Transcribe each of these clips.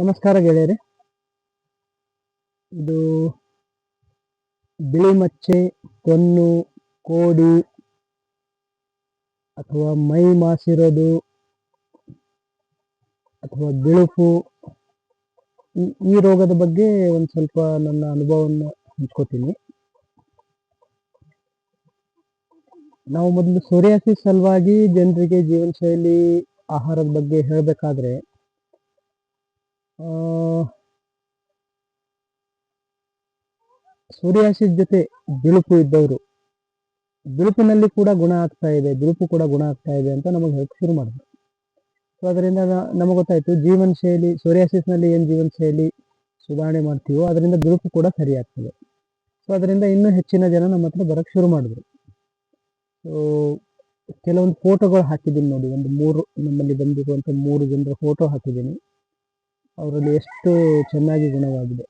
ನಮಸ್ಕಾರ ಗೆಳೆಯರೆ. ಇದು ಬಿಳಿ ಮಚ್ಚೆ ಕೊನ್ನು ಕೋಡಿ ಅಥವಾ ಮೈ ಮಾಸಿರೋದು ಅಥವಾ ಬಿಳುಪು, ಈ ರೋಗದ ಬಗ್ಗೆ ಒಂದು ಸ್ವಲ್ಪ ನನ್ನ ಅನುಭವವನ್ನು ಹಂಚ್ಕೋತೀನಿ. ನಾವು ಮೊದಲು ಸೋರಿಯಾಸಿಸ್ ಸಲುವಾಗಿ ಜನರಿಗೆ ಜೀವನ ಶೈಲಿ ಆಹಾರದ ಬಗ್ಗೆ ಹೇಳಬೇಕಾದ್ರೆ ಸೋರಿಯಾಸಿಸ್ ಜೊತೆ ಬಿಳುಪು ಇದ್ದವರು. ಬಿಳುಪಿನಲ್ಲಿ ಕೂಡ ಗುಣ ಆಗ್ತಾ ಇದೆ, ಬಿಳುಪು ಕೂಡ ಗುಣ ಆಗ್ತಾ ಇದೆ ಅಂತ ನಮಗೆ ಹೇಳಕ್ ಶುರು ಮಾಡಿದ್ರು. ಸೊ ಅದರಿಂದ ನಮಗೆ ಗೊತ್ತಾಯ್ತು, ಜೀವನ ಶೈಲಿ ಸೋರಿಯಾಸಿಸ್ನಲ್ಲಿ ಏನು ಜೀವನ ಶೈಲಿ ಸುಧಾರಣೆ ಮಾಡ್ತೀವೋ, ಅದರಿಂದ ಬಿಳುಪು ಕೂಡ ಸರಿ ಆಗ್ತದೆ. ಸೊ ಅದರಿಂದ ಇನ್ನೂ ಹೆಚ್ಚಿನ ಜನ ನಮ್ಮ ಹತ್ರ ಬರಕ್ಕೆ ಶುರು ಮಾಡಿದ್ರು. ಸೊ ಕೆಲವೊಂದು ಫೋಟೋಗಳು ಹಾಕಿದ್ದೀನಿ ನೋಡಿ, ಒಂದು ಮೂರು ನಮ್ಮಲ್ಲಿ ಬಂದಿರುವಂಥ ಮೂರು ಜನರ ಫೋಟೋ ಹಾಕಿದ್ದೀನಿ. ಅವರಲ್ಲಿ ಎಷ್ಟು ಚೆನ್ನಾಗಿ ಗುಣವಾಗಿದೆ.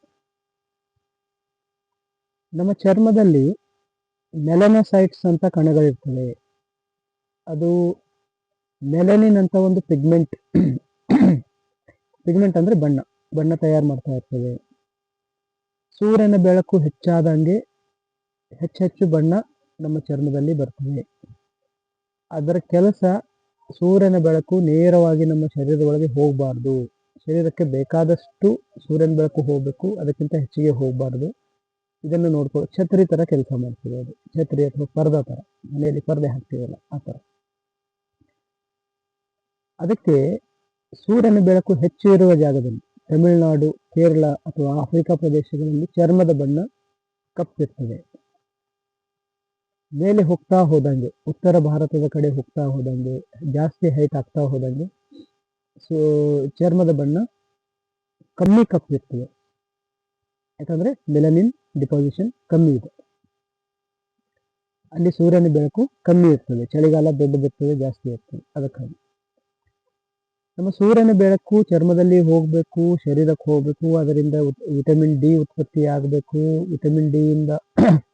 ನಮ್ಮ ಚರ್ಮದಲ್ಲಿ ಮೆಲನೋಸೈಟ್ಸ್ ಅಂತ ಕಣಗಳಿರ್ತವೆ. ಅದು ಮೆಲನಿನ್ ಅಂತ ಒಂದು ಪಿಗ್ಮೆಂಟ್ ಪಿಗ್ಮೆಂಟ್ ಅಂದ್ರೆ ಬಣ್ಣ ಬಣ್ಣ ತಯಾರು ಮಾಡ್ತಾ ಇರ್ತವೆ ಸೂರ್ಯನ ಬೆಳಕು ಹೆಚ್ಚಾದಂಗೆ ಹೆಚ್ಚೆಚ್ಚು ಬಣ್ಣ ನಮ್ಮ ಚರ್ಮದಲ್ಲಿ ಬರ್ತದೆ. ಅದರ ಕೆಲಸ ಸೂರ್ಯನ ಬೆಳಕು ನೇರವಾಗಿ ನಮ್ಮ ಶರೀರದ ಒಳಗೆ ಹೋಗಬಾರ್ದು. ಶರೀರಕ್ಕೆ ಬೇಕಾದಷ್ಟು ಸೂರ್ಯನ ಬೆಳಕು ಹೋಗಬೇಕು, ಅದಕ್ಕಿಂತ ಹೆಚ್ಚಿಗೆ ಹೋಗಬಾರ್ದು. ಇದನ್ನು ನೋಡ್ಕೊ, ಛತ್ರಿ ತರ ಕೆಲಸ ಮಾಡ್ತೀವಿ ಅದು. ಛತ್ರಿ ಅಥವಾ ಪರ್ದ ತರ. ಮನೆಯಲ್ಲಿ ಪರ್ದೆ ಹಾಕ್ತೀವಲ್ಲ, ಆ ತರ. ಅದಕ್ಕೆ ಸೂರ್ಯನ ಬೆಳಕು ಹೆಚ್ಚು ಇರುವ ಜಾಗದಲ್ಲಿ ತಮಿಳುನಾಡು, ಕೇರಳ ಅಥವಾ ಆಫ್ರಿಕಾ ಪ್ರದೇಶಗಳಲ್ಲಿ ಚರ್ಮದ ಬಣ್ಣ ಕಪ್ಪಿರ್ತದೆ. ಮೇಲೆ ಹೋಗ್ತಾ ಹೋದಂಗೆ, ಉತ್ತರ ಭಾರತದ ಕಡೆ ಹೋಗ್ತಾ ಹೋದಂಗೆ, ಜಾಸ್ತಿ ಹೈಟ್ ಆಗ್ತಾ ಹೋದಂಗೆ ಸೊ ಚರ್ಮದ ಬಣ್ಣ ಕಮ್ಮಿ ಕಪ್ಪಿರ್ತದೆ ಯಾಕಂದ್ರೆ ಮೆಲನಿನ್ ಡಿಪಾಸಿಷನ್ ಕಮ್ಮಿ ಇದೆ. ಅಲ್ಲಿ ಸೂರ್ಯನ ಬೆಳಕು ಕಮ್ಮಿ ಇರ್ತದೆ. ಚಳಿಗಾಲ ದೊಡ್ಡದಿರ್ತದೆ ಜಾಸ್ತಿ ಇರ್ತದೆ. ಅದಕ್ಕಾಗಿ. ನಮ್ಮ ಸೂರ್ಯನ ಬೆಳಕು ಚರ್ಮದಲ್ಲಿ ಹೋಗಬೇಕು, ಶರೀರಕ್ಕೆ ಹೋಗಬೇಕು, ಅದರಿಂದ ವಿಟಮಿನ್ ಡಿ ಉತ್ಪತ್ತಿ ಆಗಬೇಕು ವಿಟಮಿನ್ ಡಿ ಇಂದ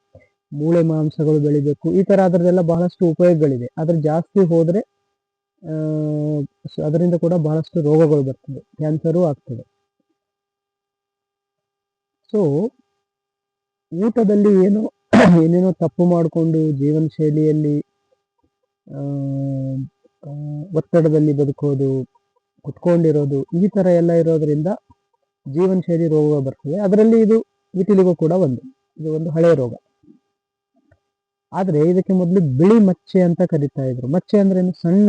ಮೂಳೆ ಮಾಂಸಗಳು ಬೆಳಿಬೇಕು, ಈ ತರ ಅದರದೆಲ್ಲ ಬಹಳಷ್ಟು ಉಪಯೋಗಗಳಿದೆ ಆದ್ರೆ ಜಾಸ್ತಿ ಹೋದ್ರೆ ಅದರಿಂದ ಕೂಡ ಬಹಳಷ್ಟು ರೋಗಗಳು ಬರ್ತದೆ ಕ್ಯಾನ್ಸರು ಆಗ್ತದೆ. ಸೊ ಊಟದಲ್ಲಿ ಏನು, ಏನೇನೋ ತಪ್ಪು ಮಾಡಿಕೊಂಡು ಜೀವನ ಶೈಲಿಯಲ್ಲಿ ಒತ್ತಡದಲ್ಲಿ ಬದುಕೋದು, ಕುತ್ಕೊಂಡಿರೋದು, ಈ ತರ ಎಲ್ಲ ಇರೋದ್ರಿಂದ ಜೀವನ ಶೈಲಿ ರೋಗ ಬರ್ತದೆ. ಅದರಲ್ಲಿ ಇದು ವಿಟಿಲಿಗೂ ಕೂಡ ಒಂದು, ಇದು ಒಂದು ಹಳೆಯ ರೋಗ. ಆದರೆ ಇದಕ್ಕೆ ಮೊದಲು ಬಿಳಿ ಮಚ್ಚೆ ಅಂತ ಕರಿತಾ ಇದ್ರು. ಮಚ್ಚೆ ಅಂದ್ರೆ ಸಣ್ಣ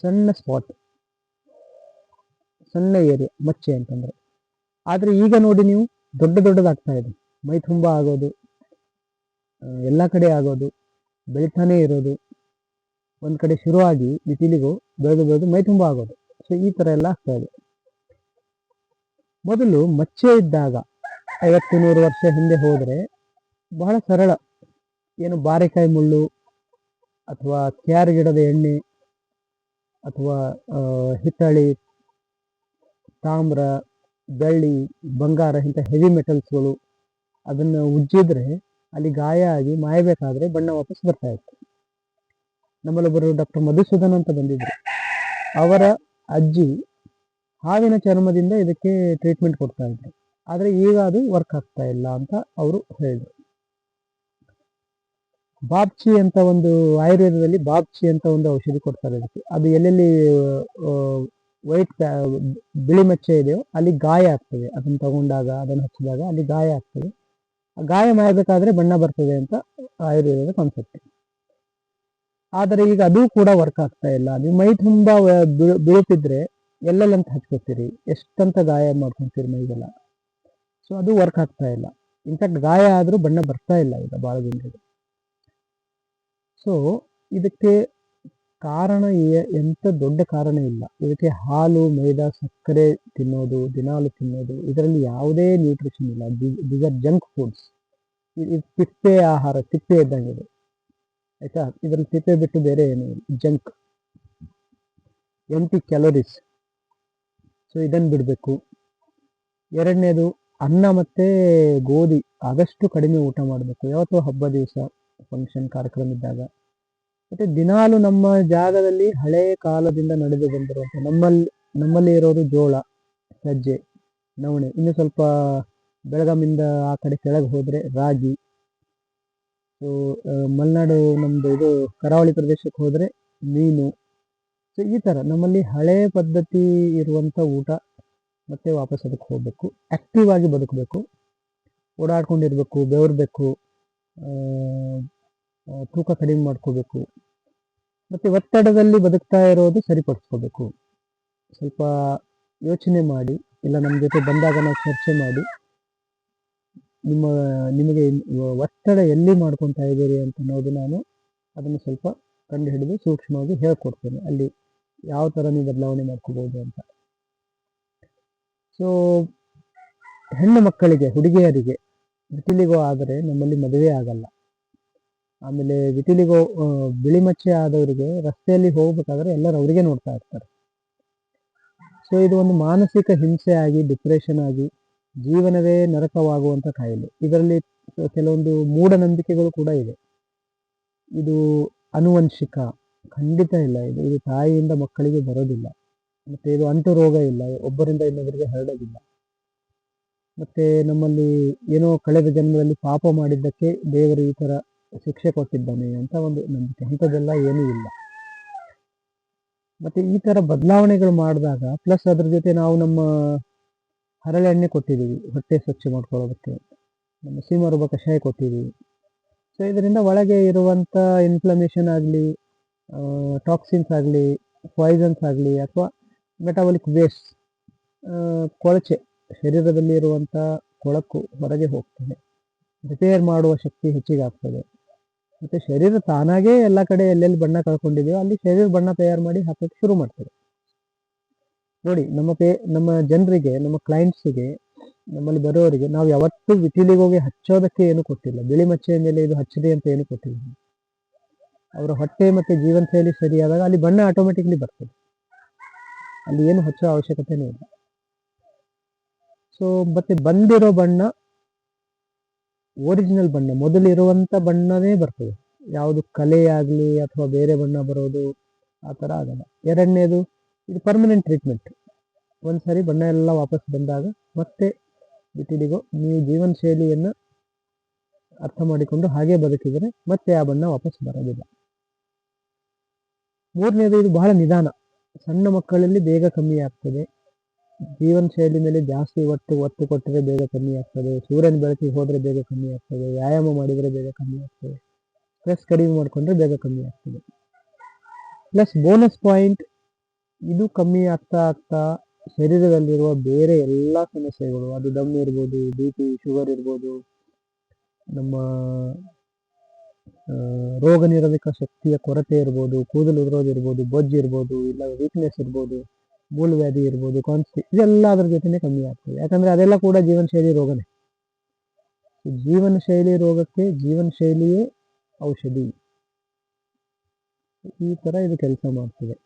ಸಣ್ಣ ಸ್ಪಾಟ್ ಸಣ್ಣ ಏರಿಯಾ ಮಚ್ಚೆ ಅಂತಂದ್ರೆ. ಆದ್ರೆ ಈಗ ನೋಡಿ ನೀವು ದೊಡ್ಡ ದೊಡ್ಡದಾಗ್ತಾ ಇದೆ. ಮೈ ತುಂಬ ಆಗೋದು ಎಲ್ಲ ಕಡೆ ಆಗೋದು, ಬೆಳಿತಾನೆ ಇರೋದು. ಒಂದ್ ಕಡೆ ಶುರುವಾಗಿ ಬಿಸಿಲಿಗೂ ಬೆಳೆದು ಬೆಳೆದು ಮೈ ತುಂಬ ಆಗೋದು. ಸೊ ಈ ತರ ಎಲ್ಲ ಆಗ್ತಾ ಇದೆ. ಮೊದಲು ಮಚ್ಚೆ ಇದ್ದಾಗ ಐವತ್ತು, ನೂರು ವರ್ಷ ಹಿಂದೆ ಹೋದ್ರೆ ಬಹಳ ಸರಳ. ಏನು ಬಾರೆಕಾಯಿ ಮುಳ್ಳು ಅಥವಾ ಕ್ಯಾರ್ ಗಿಡದ ಎಣ್ಣೆ ಅಥವಾ ಹಿತ್ತಳಿ, ತಾಮ್ರ, ಬೆಳ್ಳಿ, ಬಂಗಾರ ಇಂಥ ಹೆವಿ ಮೆಟಲ್ಸ್ಗಳು ಅದನ್ನು ಉಜ್ಜಿದ್ರೆ ಅಲ್ಲಿ ಗಾಯ ಆಗಿ ಮಾಯಬೇಕಾದ್ರೆ ಬಣ್ಣ ವಾಪಸ್ ಬರ್ತಾ ಇತ್ತು. ನಮ್ಮಲ್ಲೊಬ್ಬರು ಡಾಕ್ಟರ್ ಮಧುಸೂದನ್ ಅಂತ ಬಂದಿದ್ರು. ಅವರ ಅಜ್ಜಿ ಹಾವಿನ ಚರ್ಮದಿಂದ ಇದಕ್ಕೆ ಟ್ರೀಟ್ಮೆಂಟ್ ಕೊಡ್ತಾ ಇದ್ರು. ಆದ್ರೆ ಈಗ ಅದು ವರ್ಕ್ ಆಗ್ತಾ ಇಲ್ಲ ಅಂತ ಅವರು ಹೇಳಿದ್ರು. ಬಾಬ್ಚಿ ಅಂತ ಒಂದು ಆಯುರ್ವೇದದಲ್ಲಿ ಬಾಬ್ಚಿ ಅಂತ ಒಂದು ಔಷಧಿ ಕೊಡ್ತಾರೆ ಅದಕ್ಕೆ. ಅದು ಎಲ್ಲೆಲ್ಲಿ ವೈಟ್ ಬಿಳಿ ಮಚ್ಚೆ ಇದೆಯೋ ಅಲ್ಲಿ ಗಾಯ ಆಗ್ತದೆ. ಅದನ್ನು ತಗೊಂಡಾಗ, ಅದನ್ನು ಹಚ್ಚಿದಾಗ ಅಲ್ಲಿ ಗಾಯ ಆಗ್ತದೆ. ಗಾಯ ಮಾಡಬೇಕಾದ್ರೆ ಬಣ್ಣ ಬರ್ತದೆ ಅಂತ ಆಯುರ್ವೇದದ ಕಾನ್ಸೆಪ್ಟ್ ಆದರೆ ಈಗ ಅದು ಕೂಡ ವರ್ಕ್ ಆಗ್ತಾ ಇಲ್ಲ. ನೀವು ಮೈ ತುಂಬಾ ಬೀಳುತ್ತಿದ್ರೆ ಎಲ್ಲೆಲ್ಲಂತ ಹಚ್ಕೋತೀರಿ? ಎಷ್ಟಂತ ಗಾಯ ಮಾಡ್ಕೊತೀರಿ ಮೈಗೆಲ್ಲ? ಸೊ ಅದು ವರ್ಕ್ ಆಗ್ತಾ ಇಲ್ಲ. ಇನ್ಫ್ಯಾಕ್ಟ್ ಗಾಯ ಆದರೂ ಬಣ್ಣ ಬರ್ತಾ ಇಲ್ಲ ಈಗ ಭಾಳ ಜನರಿಗೆ ಸೊ ಇದಕ್ಕೆ ಕಾರಣ ಎಂಥ ದೊಡ್ಡ ಕಾರಣ ಇಲ್ಲ. ಇದಕ್ಕೆ ಹಾಲು, ಮೈದಾ, ಸಕ್ಕರೆ ತಿನ್ನೋದು, ದಿನಾಲು ತಿನ್ನೋದು, ಇದರಲ್ಲಿ ಯಾವುದೇ ನ್ಯೂಟ್ರಿಷನ್ ಇಲ್ಲ. ದಿಸ್ ಆರ್ ಜಂಕ್ ಫುಡ್ಸ್ ಇದು ತಿಪ್ಪೆ ಆಹಾರ, ತಿಪ್ಪೆ ಇದೆ. ಆಯ್ತಾ? ಇದರಲ್ಲಿ ತಿಪ್ಪೆ ಬಿಟ್ಟು ಬೇರೆ ಏನು ಜಂಕ್ ಎಂಟಿ ಕ್ಯಾಲೋರೀಸ್ ಸೊ ಇದನ್ನು ಬಿಡಬೇಕು. ಎರಡನೇದು, ಅನ್ನ ಮತ್ತೆ ಗೋಧಿ. ಆದಷ್ಟು ಕಡಿಮೆ ಊಟ ಮಾಡಬೇಕು. ಯಾವತ್ತೂ ಹಬ್ಬ ದಿವಸ ಫಂಕ್ಷನ್ ಕಾರ್ಯಕ್ರಮ ಇದ್ದಾಗ. ಮತ್ತೆ ದಿನಾಲು ನಮ್ಮ ಜಾಗದಲ್ಲಿ ಹಳೆಯ ಕಾಲದಿಂದ ನಡೆದು ಬಂದಿರುವಂತ ನಮ್ಮಲ್ಲಿ ನಮ್ಮಲ್ಲಿ ಇರೋದು ಜೋಳ, ಸಜ್ಜೆ, ನವಣೆ, ಇನ್ನು ಸ್ವಲ್ಪ ಬೆಳಗಾಮಿಂದ ಆ ಕಡೆ ಕೆಳಗೆ ಹೋದರೆ ರಾಗಿ. ಸೊ ಮಲೆನಾಡು ನಮ್ಮದು ಇದು ಕರಾವಳಿ ಪ್ರದೇಶಕ್ಕೆ ಹೋದರೆ ಮೀನು. ಸೊ ಈ ಥರ ನಮ್ಮಲ್ಲಿ ಹಳೆ ಪದ್ಧತಿ ಇರುವಂಥ ಊಟ ಮತ್ತೆ ವಾಪಸ್ ಅದಕ್ಕೆ ಹೋಗಬೇಕು. ಆ್ಯಕ್ಟಿವ್ ಆಗಿ ಬದುಕಬೇಕು. ಓಡಾಡ್ಕೊಂಡಿರ್ಬೇಕು, ಬೆವರ್ಬೇಕು. ತೂಕ ಕಡಿಮೆ ಮಾಡ್ಕೋಬೇಕು. ಮತ್ತು ಒತ್ತಡದಲ್ಲಿ ಬದುಕ್ತಾ ಇರೋದು ಸರಿಪಡಿಸ್ಕೋಬೇಕು. ಸ್ವಲ್ಪ ಯೋಚನೆ ಮಾಡಿ, ಇಲ್ಲ ನಮ್ಮ ಜೊತೆ ಬಂದಾಗ ನಾವು ಚರ್ಚೆ ಮಾಡಿ. ನಿಮ್ಮ, ನಿಮಗೆ ಒತ್ತಡ ಎಲ್ಲಿ ಮಾಡ್ಕೊತಾ ಇದ್ದೀರಿ ಅಂತ ಅನ್ನೋದು ನಾನು ಅದನ್ನು ಸ್ವಲ್ಪ ಕಂಡು ಹಿಡಿದು ಸೂಕ್ಷ್ಮವಾಗಿ ಹೇಳ್ಕೊಡ್ತೇನೆ. ಅಲ್ಲಿ ಯಾವ ಥರ ನೀವು ಬದಲಾವಣೆ ಮಾಡ್ಕೋಬೋದು ಅಂತ. ಸೊ ಹೆಣ್ಣು ಮಕ್ಕಳಿಗೆ, ಹುಡುಗಿಯರಿಗೆ ವಿಟಿಲಿಗೋ ಆದರೆ ನಮ್ಮಲ್ಲಿ ಮದುವೆ ಆಗಲ್ಲ. ಆಮೇಲೆ ವಿಟಿಲಿಗೋ ಬಿಳಿಮಚ್ಚೆ ಬಿಳಿ ಮಚ್ಚೆ ಆದವರಿಗೆ ರಸ್ತೆಯಲ್ಲಿ ಹೋಗ್ಬೇಕಾದ್ರೆ ಎಲ್ಲರೂ ಅವರಿಗೆ ನೋಡ್ತಾ ಇರ್ತಾರೆ. ಸೊ ಇದು ಒಂದು ಮಾನಸಿಕ ಹಿಂಸೆ ಆಗಿ ಡಿಪ್ರೆಷನ್ ಆಗಿ, ಜೀವನವೇ ನರಕವಾಗುವಂಥ ಕಾಯಿಲೆ. ಇದರಲ್ಲಿ ಕೆಲವೊಂದು ಮೂಢನಂಬಿಕೆಗಳು ಕೂಡ ಇದೆ. ಇದು ಅನುವಂಶಿಕ, ಖಂಡಿತ ಇಲ್ಲ. ಇದು ಇದು ತಾಯಿಯಿಂದ ಮಕ್ಕಳಿಗೆ ಬರೋದಿಲ್ಲ. ಮತ್ತೆ ಇದು ಅಂಟು ರೋಗ ಇಲ್ಲ. ಒಬ್ಬರಿಂದ ಇನ್ನೊಬ್ಬರಿಗೆ ಹರಡೋದಿಲ್ಲ. ಮತ್ತೆ ನಮ್ಮಲ್ಲಿ ಏನೋ ಕಳೆದ ಜನ್ಮದಲ್ಲಿ ಪಾಪ ಮಾಡಿದ್ದಕ್ಕೆ ದೇವರು ಈ ತರ ಶಿಕ್ಷೆ ಕೊಟ್ಟಿದ್ದಾನೆ ಅಂತ ಒಂದು ನಂಬಿಕೆ. ಅಂಥದ್ದೆಲ್ಲ ಏನೂ ಇಲ್ಲ. ಮತ್ತೆ ಈ ತರ ಬದಲಾವಣೆಗಳು ಮಾಡಿದಾಗ ಪ್ಲಸ್ ಅದ್ರ ಜೊತೆ ನಾವು ನಮ್ಮ ಹರಳೆಣ್ಣೆ ಕೊಟ್ಟಿದ್ದೀವಿ, ಹೊಟ್ಟೆ ಸ್ವಚ್ಛ ಮಾಡ್ಕೊಳ್ಳೋದಕ್ಕೆ. ನಮ್ಮ ಸೀಮರೂಪ ಕಷಾಯ ಕೊಟ್ಟಿದ್ದೀವಿ. ಸೊ ಇದರಿಂದ ಒಳಗೆ ಇರುವಂಥ ಇನ್ಫ್ಲಮೇಷನ್ ಆಗಲಿ ಟಾಕ್ಸಿನ್ಸ್ ಆಗಲಿ ಪಾಯ್ಸನ್ಸ್ ಆಗಲಿ, ಅಥವಾ ಮೆಟಾಬಲಿಕ್ ವೇಸ್ಟ್ ಕೊಳಚೆ ಶರೀರದಲ್ಲಿ ಇರುವಂಥ ಕೊಳಕು ಹೊರಗೆ ಹೋಗ್ತದೆ. ರಿಪೇರ್ ಮಾಡುವ ಶಕ್ತಿ ಹೆಚ್ಚಿಗೆ ಆಗ್ತದೆ. ಮತ್ತು ಶರೀರ ತಾನಾಗೇ ಎಲ್ಲ ಕಡೆ ಎಲ್ಲೆಲ್ಲಿ ಬಣ್ಣ ಕಳ್ಕೊಂಡಿದೆಯೋ ಅಲ್ಲಿ ಶರೀರ ಬಣ್ಣ ತಯಾರು ಮಾಡಿ ಹಾಕೋಕ್ಕೆ ಶುರು ಮಾಡ್ತದೆ. ನೋಡಿ, ನಮ್ಮ ಪೇ, ನಮ್ಮ ಜನರಿಗೆ, ನಮ್ಮ ಕ್ಲೈಂಟ್ಸಿಗೆ ನಮ್ಮಲ್ಲಿ ಬರೋರಿಗೆ ನಾವು ಯಾವತ್ತೂ ವಿಟಿಲಿಗೋಗಿ ಹಚ್ಚೋದಕ್ಕೆ ಏನು ಕೊಟ್ಟಿಲ್ಲ. ಬಿಳಿ ಮಚ್ಚೆಯ ಮೇಲೆ ಇದು ಹಚ್ಚಿದೆ ಅಂತ ಏನು ಕೊಟ್ಟಿಲ್ಲ. ಅವರ ಹೊಟ್ಟೆ ಮತ್ತು ಜೀವನ ಶೈಲಿ ಸರಿಯಾದಾಗ ಅಲ್ಲಿ ಬಣ್ಣ ಆಟೋಮೆಟಿಕ್ಲಿ ಬರ್ತದೆ. ಅಲ್ಲಿ ಏನು ಹಚ್ಚೋ ಅವಶ್ಯಕತೆನೇ ಇಲ್ಲ. ಸೊ ಮತ್ತೆ ಬಂದಿರೋ ಬಣ್ಣ ಒರಿಜಿನಲ್ ಬಣ್ಣ, ಮೊದಲಿರುವಂತ ಬಣ್ಣನೇ ಬರ್ತದೆ. ಯಾವುದು ಕಲೆ ಆಗಲಿ ಅಥವಾ ಬೇರೆ ಬಣ್ಣ ಬರೋದು, ಆ ಥರ ಆಗಲ್ಲ. ಎರಡನೇದು, ಇದು ಪರ್ಮನೆಂಟ್ ಟ್ರೀಟ್ಮೆಂಟ್ ಒಂದ್ಸರಿ ಬಣ್ಣ ಎಲ್ಲ ವಾಪಸ್ ಬಂದಾಗ ಮತ್ತೆ ಬಿಟ್ಟಿಡಿಗೋ ನೀವು ಜೀವನ ಶೈಲಿಯನ್ನು ಅರ್ಥ ಮಾಡಿಕೊಂಡು ಹಾಗೆ ಬದುಕಿದರೆ ಮತ್ತೆ ಆ ಬಣ್ಣ ವಾಪಸ್ ಬರೋದಿಲ್ಲ. ಮೂರನೇದು, ಇದು ಬಹಳ ನಿಧಾನ. ಸಣ್ಣ ಮಕ್ಕಳಲ್ಲಿ ಬೇಗ ಕಮ್ಮಿ ಆಗ್ತದೆ. ಜೀವನ ಶೈಲಿ ಮೇಲೆ ಜಾಸ್ತಿ ಒತ್ತು ಒತ್ತು ಕೊಟ್ಟರೆ ಬೇಗ ಕಮ್ಮಿ ಆಗ್ತದೆ. ಸೂರ್ಯನ ಬೆಳಕಿಗೆ ಹೋದರೆ ಬೇಗ ಕಮ್ಮಿ ಆಗ್ತದೆ. ವ್ಯಾಯಾಮ ಮಾಡಿದರೆ ಬೇಗ ಕಮ್ಮಿ ಆಗ್ತದೆ. ಸ್ಟ್ರೆಸ್ ಕಡಿಮೆ ಮಾಡಿಕೊಂಡ್ರೆ ಬೇಗ ಕಮ್ಮಿ ಆಗ್ತದೆ. ಪ್ಲಸ್ ಬೋನಸ್ ಪಾಯಿಂಟ್ ಇದು ಕಮ್ಮಿ ಆಗ್ತಾ ಆಗ್ತಾ ಶರೀರದಲ್ಲಿರುವ ಬೇರೆ ಎಲ್ಲ ಸಮಸ್ಯೆಗಳು, ಅದು ದಮ್ ಇರ್ಬೋದು ಬಿ ಪಿ ಶುಗರ್ ಇರ್ಬೋದು, ನಮ್ಮ ರೋಗ ನಿರೋಧಕ ಶಕ್ತಿಯ ಕೊರತೆ ಇರ್ಬೋದು, ಕೂದಲು ಉದುರೋದಿರ್ಬೋದು ಬೊಜ್ಜಿರ್ಬೋದು ಇಲ್ಲ ವೀಕ್ನೆಸ್ ಇರ್ಬೋದು ಮೂಲವ್ಯಾಧಿ ಇರ್ಬೋದು ಕಾನ್ಸ್ಟಿ ಇದೆಲ್ಲ ಅದ್ರ ಜೊತೆನೆ ಕಮ್ಮಿ ಆಗ್ತದೆ. ಯಾಕಂದ್ರೆ ಅದೆಲ್ಲ ಕೂಡ ಜೀವನ ಶೈಲಿ ರೋಗನೇ. ಜೀವನ ಶೈಲಿ ರೋಗಕ್ಕೆ ಜೀವನ ಶೈಲಿಯೇ ಔಷಧಿ. ಈ ತರ ಇದು ಕೆಲಸ ಮಾಡ್ತದೆ.